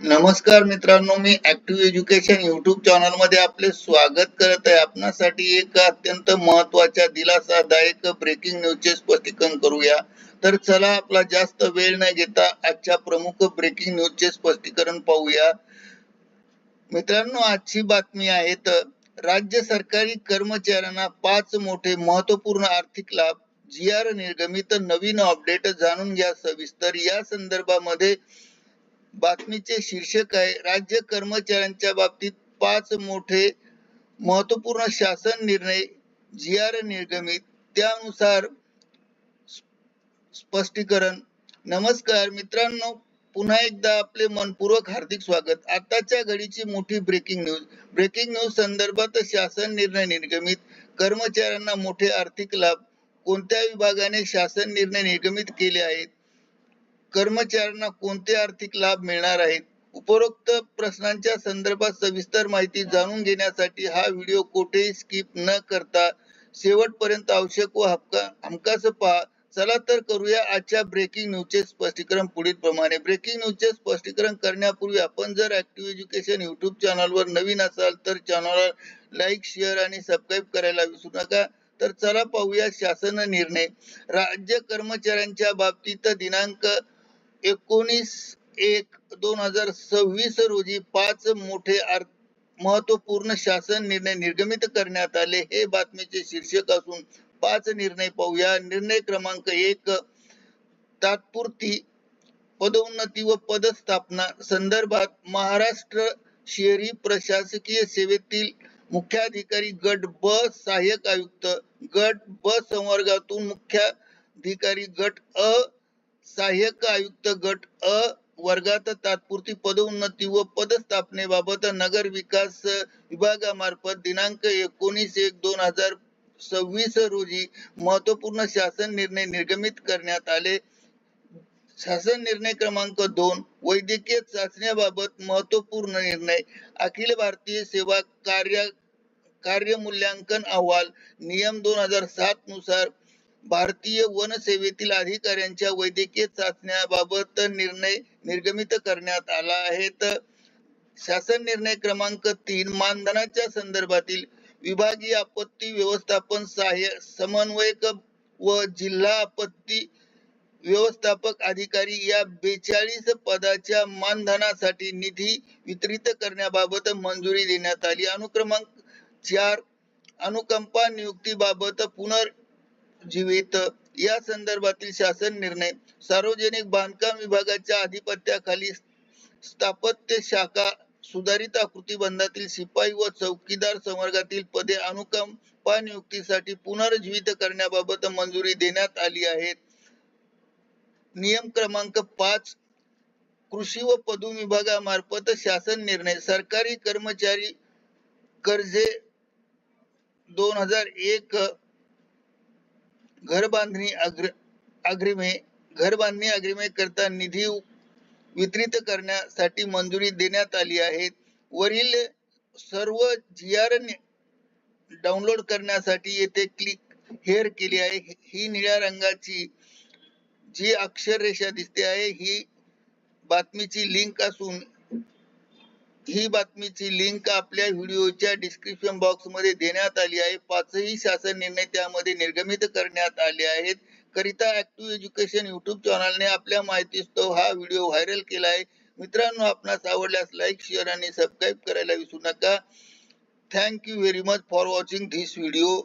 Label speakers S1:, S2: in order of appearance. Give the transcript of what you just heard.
S1: नमस्कार मित्रांनो मी ऍक्टिव्ह एज्युकेशन युट्यूब चॅनलमध्ये आपले स्वागत करत आहे. आपणासाठी एक अत्यंत महत्त्वाच्या दिलासादायक ब्रेकिंग न्यूजचे स्पष्टीकरण करूया. तर चला आपला जास्त वेळ न घेता आजच्या प्रमुख ब्रेकिंग न्यूजचे स्पष्टीकरण पाहूया. मित्रांनो आजची बातमी आहे तर राज्य सरकारी कर्मचाऱ्यांना पाच मोठे महत्त्वपूर्ण आर्थिक लाभ जी आर निर्गमित नवीन अपडेट जाणून घ्या सविस्तर. या संदर्भामध्ये बातमीचे शीर्षक आहे राज्य कर्मचाऱ्यांच्या बाबतीत पाच मोठे महत्त्वपूर्ण शासन निर्णय जी आर निर्गमित. त्यानुसार स्पष्टीकरण. नमस्कार मित्रांनो पुन्हा एकदा आपले मनपूर्वक हार्दिक स्वागत. आताच्या घडीची मोठी ब्रेकिंग न्यूज ब्रेकिंग न्यूज संदर्भात शासन निर्णय निर्गमित. कर्मचाऱ्यांना मोठे आर्थिक लाभ. कोणत्या विभागाने शासन निर्णय निर्गमित केले आहेत? कर्मचाऱ्यांना कोणते आर्थिक लाभ मिळणार आहेत? उपरोक्त प्रश्नांच्या संदर्भात सविस्तर माहिती जाणून घेण्यासाठी हा व्हिडिओ कुठेही स्किप न करता शेवटपर्यंत आवश्यक व हक्का हमखास पहा. चला तर करूया आजच्या ब्रेकिंग न्यूजचे स्पष्टीकरण पुढील प्रमाणे ब्रेकिंग न्यूजचे स्पष्टीकरण करण्यापूर्वी आपण जर ऍक्टिव्ह एज्युकेशन युट्यूब चॅनलवर नवीन असाल तर चॅनलला लाईक शेअर आणि सबस्क्राईब करायला विसरू नका. तर चला पाहूया शासन निर्णय. राज्य कर्मचाऱ्यांच्या बाबतीत दिनांक एकोणीस एक दोन हजार सव्वीस रोजी पाच मोठे महत्त्वपूर्ण शासन निर्णय निर्गमित करण्यात आले. हे बातमीचे शीर्षक असून पाच निर्णय पाहूया. निर्णय क्रमांक एक तात्पुरती पदोन्नती व पदस्थापना संदर्भात महाराष्ट्र शहरी प्रशासकीय सेवेतील मुख्याधिकारी गट ब सहाय्यक आयुक्त गट ब संवर्गातून मुख्याधिकारी गट अ सहाय्यक आयुक्त गट अ वर्गात तात्पुरती पदोन्नती व पदस्थापनेबाबत नगर विकास विभागामार्फत दिनांक एकोणीस एक दोन हजार सव्वीस रोजी महत्त्वपूर्ण शासन निर्णय निर्गमित करण्यात आले. शासन निर्णय क्रमांक दोन वैद्यकीय चाचण्याबाबत महत्त्वपूर्ण निर्णय. अखिल भारतीय सेवा कार्य कार्य मूल्यांकन अहवाल नियम दोन हजार सात नुसार भारतीय वन सेवेतील अधिकाऱ्यांच्या वैद्यकीय चाचण्याबाबत निर्णय निर्गमित करण्यात आला आहे. तर शासन निर्णय क्रमांक तीन मानधनाच्या संदर्भातील विभागीय आपत्ती व्यवस्थापन सहाय्य समन्वयक व जिल्हा आपत्ती व्यवस्थापक अधिकारी या बेचाळीस पदाच्या मानधनासाठी निधी वितरित करण्याबाबत मंजुरी देण्यात आली. अनुक्रमांक चार अनुकंपा नियुक्तीबाबत जीवित. या संदर्भातील शासन निर्णय सार्वजनिक बांधकाम विभागाच्या अधिपत्याखाली स्थापत्य शाखा सुधारित आकृतीबंधातील शिपाई व चौकीदार संवर्गातील पदे अनुकंपा नियुक्तीसाठी पुनर्जीवित करण्याबाबत मंजुरी देण्यात आली आहे. नियम क्रमांक पाच कृषी व पदू विभागामार्फत शासन निर्णय सरकारी कर्मचारी कर्जे दोन हजार एक घर बांधणी अग्र अग्रिमे घर बांधणी अग्रिमे करता निधी वितरित करण्यासाठी मंजुरी देण्यात आली आहे. वरील सर्व जी आर डाउनलोड करण्यासाठी येथे क्लिक हेअर केली आहे. ही निळ्या रंगाची जी अक्षर रेषा दिसते आहे ही बातमीची लिंक असून ही बातमीची लिंक आपल्या व्हिडिओच्या डिस्क्रिप्शन बॉक्समध्ये देण्यात आली आहे. पाचही शासन निर्णय त्यामध्ये निर्गमित करण्यात आले आहेत. करिता ऍक्टिव्ह एज्युकेशन युट्यूब चॅनलने आपल्या माहितीस्तव हा व्हिडिओ व्हायरल केला आहे. मित्रांनो आपणास आवडल्यास लाईक शेअर आणि सबस्क्राईब करायला विसरू नका. Thank you very much for watching this video